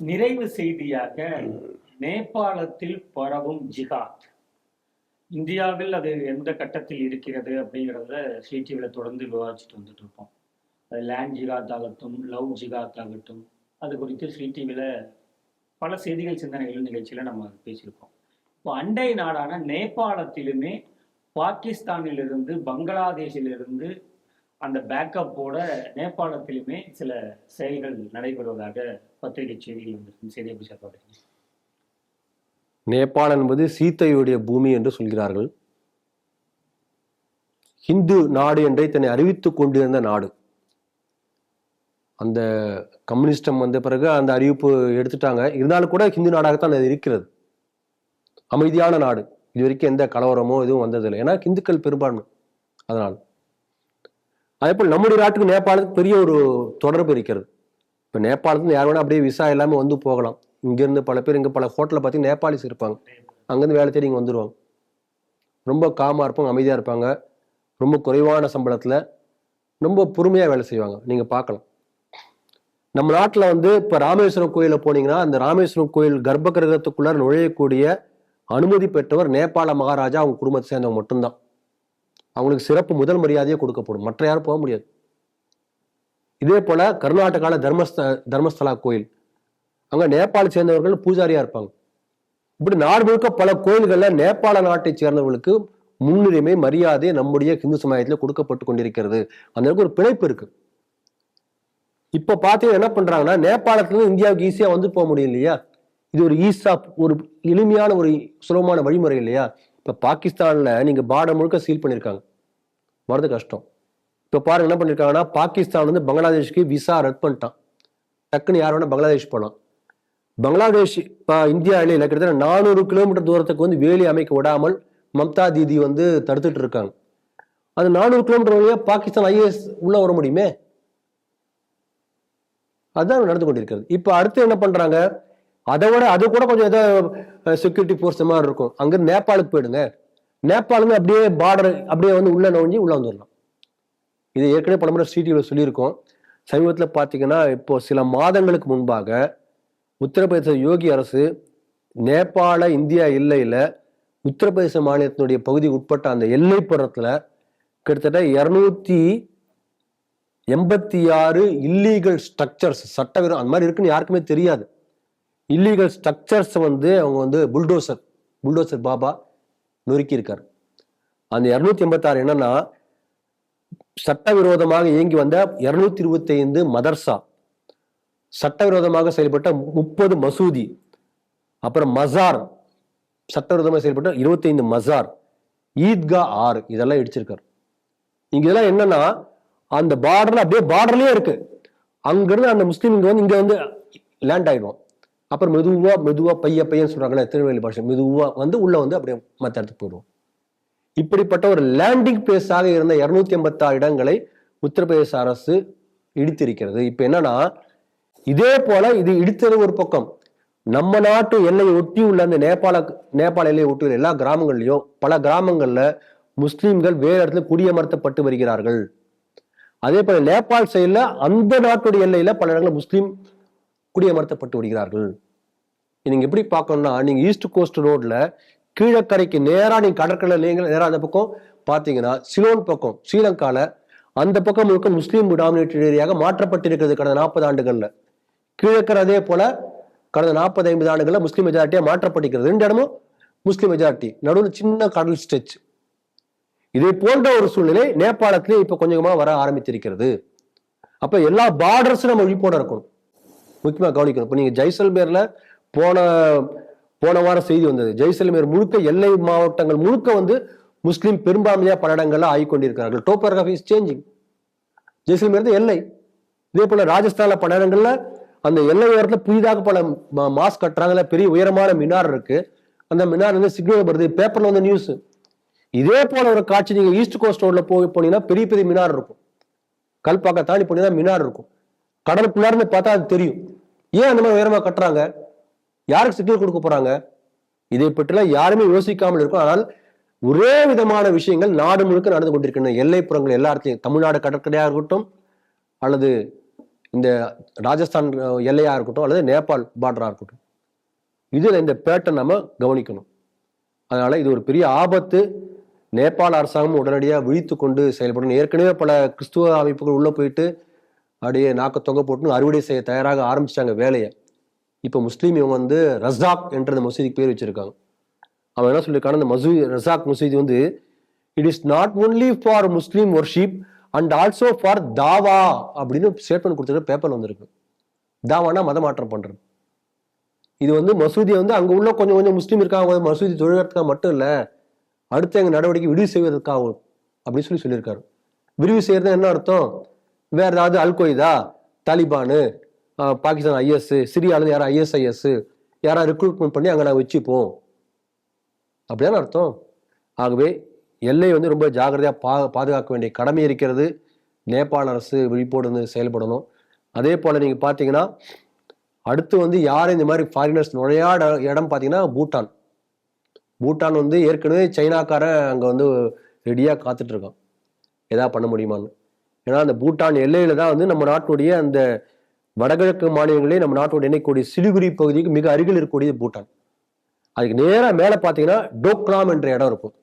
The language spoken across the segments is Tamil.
நிறைவு செய்தியாக நேபாளத்தில் பரவும் ஜிகாத் இந்தியாவில் அது எந்த கட்டத்தில் இருக்கிறது அப்படிங்கிறத சிடிவியில் தொடர்ந்து விவாதிச்சுட்டு வந்துட்டு இருப்போம். அது லேண்ட் ஜிகாத் ஆகட்டும் லவ் ஜிகாத் ஆகட்டும் அது குறித்து சிடிவியில் பல செய்திகள் சிந்தனைகள் நிகழ்ச்சியில் நம்ம பேசியிருக்கோம் இப்போ அண்டை நாடான நேபாளத்திலுமே பாகிஸ்தானிலிருந்து பங்களாதேஷிலிருந்து அந்த பேக்கப்போட நேபாளத்திலுமே சில செயல்கள் நடைபெறுவதாக பத்திரிகை செய்திகள் வந்திருக்கு செய்தி எப்படி சார் பார்க்குறீங்க நேபாள் என்பது சீத்தையுடைய பூமி என்று சொல்கிறார்கள். ஹிந்து நாடு என்றே தன்னை அறிவித்துக் கொண்டிருந்த நாடு. அந்த கம்யூனிஸ்டம் வந்த பிறகு அந்த அறிவிப்பு எடுத்துட்டாங்க. இருந்தாலும் கூட ஹிந்து நாடாகத்தான் அது இருக்கிறது. அமைதியான நாடு. இது வரைக்கும் எந்த கலவரமோ எதுவும் வந்ததில்லை. ஏன்னா ஹிந்துக்கள் பெரும்பான்மை. அதனால். அதே போல் நம்முடைய நாட்டுக்கு நேபாளத்துக்கு பெரிய ஒரு தொடர்பு இருக்கிறது. இப்போ நேபாளத்துலேருந்து யார் வேணா அப்படியே விசா எல்லாமே வந்து போகலாம். இங்கேருந்து பல பேர் இங்கே பல ஹோட்டலில் பார்த்தீங்கன்னா நேபாளிஸ் இருப்பாங்க. அங்கேருந்து வேலை தேடி இங்கே வந்துடுவாங்க ரொம்ப காமாக இருப்பாங்க அமைதியாக இருப்பாங்க. ரொம்ப குறைவான சம்பளத்தில் ரொம்ப பொறுமையாக வேலை செய்வாங்க. நீங்கள் பார்க்கலாம். நம்ம நாட்டில் வந்து இப்போ ராமேஸ்வரம் கோயிலில் போனீங்கன்னா அந்த ராமேஸ்வரம் கோயில் கர்ப்ப கிரகத்துக்குள்ளார நுழையக்கூடிய அனுமதி பெற்றவர் நேபாள மகாராஜா அவங்க குடும்பத்தை சேர்ந்தவங்க மட்டும்தான். அவங்களுக்கு சிறப்பு முதல் மரியாதையே கொடுக்கப்படும். மற்ற யாரும் போக முடியாது. இதே போல கர்நாடகாவில் தர்மஸ்த தர்மஸ்தலா கோயில். அங்க நேபாளை சேர்ந்தவர்கள் பூஜாரியா இருப்பாங்க. இப்படி நாடு முழுக்க பல கோயில்களில் நேபாள நாட்டை சேர்ந்தவர்களுக்கு முன்னுரிமை மரியாதை நம்முடைய இந்து சமுதாயத்துல கொடுக்கப்பட்டு கொண்டிருக்கிறது. அந்த அளவுக்கு ஒரு பிணைப்பு இருக்கு. இப்ப பாத்தீங்கன்னா என்ன பண்றாங்கன்னா நேபாளத்துல இருந்து இந்தியாவுக்கு ஈஸியா வந்து போக முடியும் இல்லையா? இது ஒரு ஈஸா ஒரு எளிமையான ஒரு சுலபமான வழிமுறை இல்லையா? இப்போ பாகிஸ்தானில் நீங்கள் பார்டர் முழுக்க சீல் பண்ணியிருக்காங்க வரது கஷ்டம். இப்போ பாருங்க என்ன பண்ணியிருக்காங்கன்னா பாகிஸ்தான் வந்து பங்களாதேஷ்க்கு விசா ரத் பண்ணிட்டான். டக்குன்னு யார் வேணால் பங்களாதேஷ் போகலாம் பங்களாதேஷ் இப்போ இந்தியா இடையில கிட்டத்தட்ட நானூறு கிலோமீட்டர் தூரத்துக்கு வந்து வேலி அமைக்க விடாமல் மம்தா தீதி வந்து தடுத்துட்டு இருக்காங்க. அது நானூறு கிலோமீட்டர் வழியாக பாகிஸ்தான் ஐஏஎஸ் உள்ளே வர முடியுமே? அதுதான் நடந்து கொண்டிருக்கிறது. இப்போ அடுத்து என்ன பண்ணுறாங்க அதை விட அது கூட கொஞ்சம் ஏதோ செக்யூரிட்டி ஃபோர்ஸ் மாதிரி இருக்கும். அங்கிருந்து நேபாளுக்கு போயிடுங்க. நேபாளுங்க அப்படியே பார்டர் அப்படியே வந்து உள்ள நுழைஞ்சு உள்ள வந்துடலாம் இது ஏற்கனவே பல முறை சிடிவியில் சொல்லியிருக்கோம். சமீபத்தில் பார்த்தீங்கன்னா இப்போ சில மாதங்களுக்கு முன்பாக உத்தரப்பிரதேச யோகி அரசு நேபாள இந்தியா எல்லையில் உத்தரப்பிரதேச மாநிலத்தினுடைய பகுதி உட்பட்ட அந்த எல்லைப்புறத்தில் கிட்டத்தட்ட இரநூத்தி எண்பத்தி ஆறு இல்லீகல் ஸ்ட்ரக்சர்ஸ் சட்டவிரோதம் அந்த மாதிரி இருக்குன்னு யாருக்குமே தெரியாது. இல்லீகல் ஸ்ட்ரக்சர்ஸ் வந்து அவங்க வந்து புல்டோசர் புல்டோசர் பாபா நொறுக்கியிருக்கார். அந்த இரநூத்தி எண்பத்தாறு என்னன்னா சட்டவிரோதமாக இயங்கி வந்த இருநூத்தி இருபத்தி ஐந்து மதர்சா சட்டவிரோதமாக செயல்பட்ட முப்பது மசூதி அப்புறம் மசார் சட்டவிரோதமாக செயல்பட்ட இருபத்தைந்து மசார் ஈத்கா ஆறு இதெல்லாம் இடிச்சிருக்காரு. இங்க இதெல்லாம் என்னன்னா அந்த பார்டர்ல அப்படியே பார்டர்லயே இருக்கு. அங்கிருந்து அந்த முஸ்லீம் இங்க வந்து இங்க வந்து லேண்ட் ஆயிடும். அப்புறம் மெதுவா மெதுவாக பைய பையன் சொல்கிறாங்களே திருநெல்வேலி பாஷை. மெதுவாக வந்து உள்ளே வந்து அப்படியே மற்ற இடத்துக்கு போயிடுவோம். இப்படிப்பட்ட ஒரு லேண்டிங் பிளேஸாக இருந்த இரநூத்தி எண்பத்தாறு இடங்களை உத்தரப்பிரதேச அரசு இடித்திருக்கிறது. இப்போ என்னன்னா இதே போல இது இடித்தது ஒரு பக்கம். நம்ம நாட்டு எல்லையை ஒட்டி உள்ள அந்த நேபாள நேபாள எல்லையை ஒட்டி உள்ள எல்லா கிராமங்கள்லையும் பல கிராமங்கள்ல முஸ்லீம்கள் வேறு இடத்துல குடியமர்த்தப்பட்டு வருகிறார்கள். அதே போல நேபாள் சைடில் அந்த நாட்டுடைய எல்லையில பல இடங்களில் முஸ்லீம் குடியமர்த்தப்பட்டு வருகிறார்கள் நீங்கள் எப்படி பார்க்கணும்னா நீங்கள் ஈஸ்ட் கோஸ்ட் ரோட்டில் கீழக்கரைக்கு நேராக நீங்கள் கடற்கரை நீங்கள் நேராக அந்த பக்கம் பார்த்தீங்கன்னா சிலோன் பக்கம் ஸ்ரீலங்காவில் அந்த பக்கம் முழுக்க முஸ்லீம் டாமினேட்டட் ஏரியாக மாற்றப்பட்டிருக்கிறது கடந்த நாற்பது ஆண்டுகளில். கீழக்கரை அதே போல் கடந்த நாற்பது ஐம்பது ஆண்டுகளில் முஸ்லீம் மெஜாரிட்டியாக மாற்றப்பட்டிருக்கிறது. ரெண்டு இடமும் முஸ்லீம் மெஜாரிட்டி நடுவில் சின்ன கடல் ஸ்டெச் இதே போன்ற ஒரு சூழ்நிலை நேபாளத்திலே இப்போ கொஞ்சமாக வர ஆரம்பித்திருக்கிறது. அப்போ எல்லா பார்டர்ஸும் நம்ம விழிப்போட இருக்கணும். முக்கியமாக கவனிக்கணும். இப்போ நீங்கள் ஜெய்சல்மேரில் போன போன வாரம் செய்தி வந்தது. ஜெய்சல்மேர் முழுக்க எல்லை மாவட்டங்கள் முழுக்க வந்து முஸ்லீம் பெரும்பான்மையாக பல இடங்களில் ஆகிக்கொண்டிருக்கிறார்கள். டோபோகிராஃபி இஸ் சேஞ்சிங் ஜெய்சல்மேர் தான் எல்லை. இதே போல் ராஜஸ்தானில் பல இடங்களில் அந்த எல்லை உயரத்தில் புதிதாக பல மா- மாஸ் கட்டுறாங்கல்ல பெரிய உயரமான மினார் இருக்கு. அந்த மினார் வந்து சிக்னல் வருது. பேப்பர்ல வந்த நியூஸ் இதே போல ஒரு காட்சி நீங்க ஈஸ்ட் கோஸ்ட் ரோட்ல போய் போனீங்கன்னா பெரிய பெரிய மினார் இருக்கும். கல்பாக்க தாண்டி போனீங்கன்னா மினார் இருக்கும். கடலுக்குள்ளார்னு பார்த்தா அது தெரியும். ஏன் அந்த மாதிரி உயரமாக கட்டுறாங்க? யாருக்கு சிக்னல் கொடுக்க போறாங்க? இதை பற்றிலாம் யாருமே யோசிக்காமல் இருக்கும். ஆனால் ஒரே விதமான விஷயங்கள் நாடு முழுக்க நடந்து கொண்டிருக்கின்றன. எல்லைப்புறங்கள் எல்லா இடத்துலையும். தமிழ்நாடு கடற்கரையாக இருக்கட்டும் அல்லது இந்த ராஜஸ்தான் எல்லையாக எல்லையா இருக்கட்டும் அல்லது நேபாள் பார்டரா இருக்கட்டும். இதில் இந்த பேட்டை நம்ம கவனிக்கணும். அதனால இது ஒரு பெரிய ஆபத்து. நேபாள அரசாங்கம் உடனடியாக விழித்து கொண்டு செயல்படணும். ஏற்கனவே பல கிறிஸ்துவ அமைப்புகள் உள்ள போயிட்டு அப்படியே நாக்க தொங்க போட்டுன்னு அறுவடை செய்ய தயாராக ஆரம்பிச்சிட்டாங்க வேலையை. இப்போ முஸ்லீம் இவங்க வந்து ரஸாக் என்ற அந்த மசூதிக்கு பேர் வச்சிருக்காங்க. அவன் என்ன சொல்லியிருக்கான அந்த மசூதி ரசாக் மசூதி வந்து it is not only for Muslim worship and also for தாவா அப்படின்னு ஸ்டேட்மெண்ட் கொடுத்துட்டு பேப்பர் வந்திருக்கு. தாவானா மதமாற்றம் பண்ணுறது இது வந்து மசூதி வந்து அங்கே உள்ள கொஞ்சம் கொஞ்சம் முஸ்லீம் இருக்காங்க மசூதி தொழில்கிறதுக்காக மட்டும் இல்லை அடுத்து எங்கள் நடவடிக்கை விரிவு செய்வதற்காகவும் அப்படின்னு சொல்லி சொல்லியிருக்காரு. விரிவு செய்யறது என்ன அர்த்தம்? வேற ஏதாவது Al Qaeda Taliban Pakistan IS சிரியால யாரும் ஐஎஸ்ஐஎஸ் யாராவது ரெக்ரூட்மெண்ட் பண்ணி அங்கே நான் வச்சுப்போம். அப்படியான அர்த்தம்? ஆகவே எல்லை வந்து ரொம்ப ஜாகிரதையாக பா பாதுகாக்க வேண்டிய கடமை இருக்கிறது. நேபாள அரசு விழிப்போடு வந்து செயல்படணும். அதே போல் நீங்கள் பார்த்தீங்கன்னா அடுத்து வந்து யார் இந்த மாதிரி ஃபாரினர்ஸ் நுழையாட இடம் பார்த்தீங்கன்னா பூட்டான். பூட்டான் வந்து ஏற்கனவே சைனாக்காரன் அங்கே வந்து ரெடியாக காத்துட்ருக்கான் எதா பண்ண முடியுமான்னு. ஏன்னா அந்த பூட்டான் எல்லையில தான் வந்து நம்ம நாட்டுடைய அந்த வடகிழக்கு மாநிலங்களே நம்ம நாட்டோட இணைக்கக்கூடிய சிலிகுரி பகுதிக்கு மிக அருகில் இருக்கக்கூடியது பூட்டான். அதுக்கு நேராக மேலே பார்த்தீங்கன்னா டோக்லாம் என்ற இடம் இருக்கும்.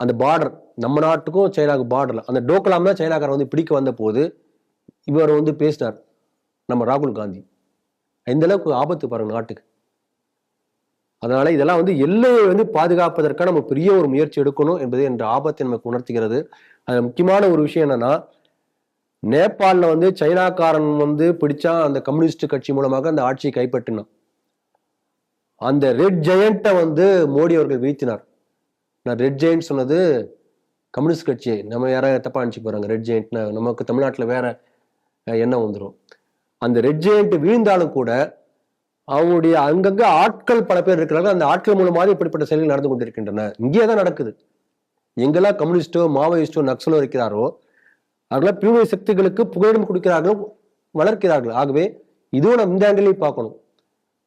அந்த பார்டர் நம்ம நாட்டுக்கும் சைனாவுக்கு பார்டர்ல அந்த டோக்லாம் தான் சைனாக்காரன் வந்து பிடிக்க வந்த போது இவர் வந்து பேசினார் நம்ம ராகுல் காந்தி. இந்த அளவுக்கு ஆபத்து பாருங்க நாட்டுக்கு. அதனால இதெல்லாம் வந்து எல்லையை வந்து பாதுகாப்பதற்காக நம்ம பெரிய ஒரு முயற்சி எடுக்கணும் என்பது என்ற ஆபத்தை நமக்கு உணர்த்துகிறது. அது முக்கியமான ஒரு விஷயம் என்னன்னா நேபாளில் வந்து சைனாக்காரன் வந்து பிடிச்சா அந்த கம்யூனிஸ்ட் கட்சி மூலமாக அந்த ஆட்சியை கைப்பற்றினான். அந்த ரெட் ஜெயண்ட்டை வந்து மோடி அவர்கள் வீழ்த்தினார். நான் ரெட் ஜெயண்ட் சொன்னது கம்யூனிஸ்ட் கட்சி நம்ம யாராவது தப்பா அனுப்பிச்சு போறாங்க? ரெட் ஜெயண்ட்னா நமக்கு தமிழ்நாட்டில் வேற எண்ணம் வந்துடும் அந்த ரெட் ஜெயண்ட் வீழ்ந்தாலும் கூட அவங்களுடைய அங்கங்க ஆட்கள் பல பேர் இருக்கிறாங்க அந்த ஆட்கள் மூலமாக இப்படிப்பட்ட செயல்கள் நடந்து கொண்டிருக்கின்றன. இங்கே தான் நடக்குது. எங்கெல்லாம் கம்யூனிஸ்டோ மாவோயிஸ்டோ நக்சலோ இருக்கிறாரோ அவர்களாம் பிரிவினை சக்திகளுக்கு புகலிடம் கொடுக்கிறார்கள் வளர்க்கிறார்கள். ஆகவே இதுவும் நம்ம இந்த ஆங்கிலையும் பார்க்கணும்.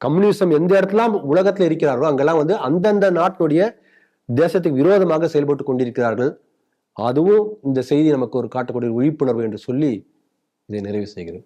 கம்யூனிசம் எந்த இடத்துல உலகத்தில் இருக்கிறாரோ அங்கெல்லாம் வந்து அந்தந்த நாட்டினுடைய தேசத்துக்கு விரோதமாக செயல்பட்டு கொண்டிருக்கிறார்கள். அதுவும் இந்த செய்தி நமக்கு ஒரு காட்டக்கூடிய விழிப்புணர்வு என்று சொல்லி இதை நிறைவு செய்கிறேன்.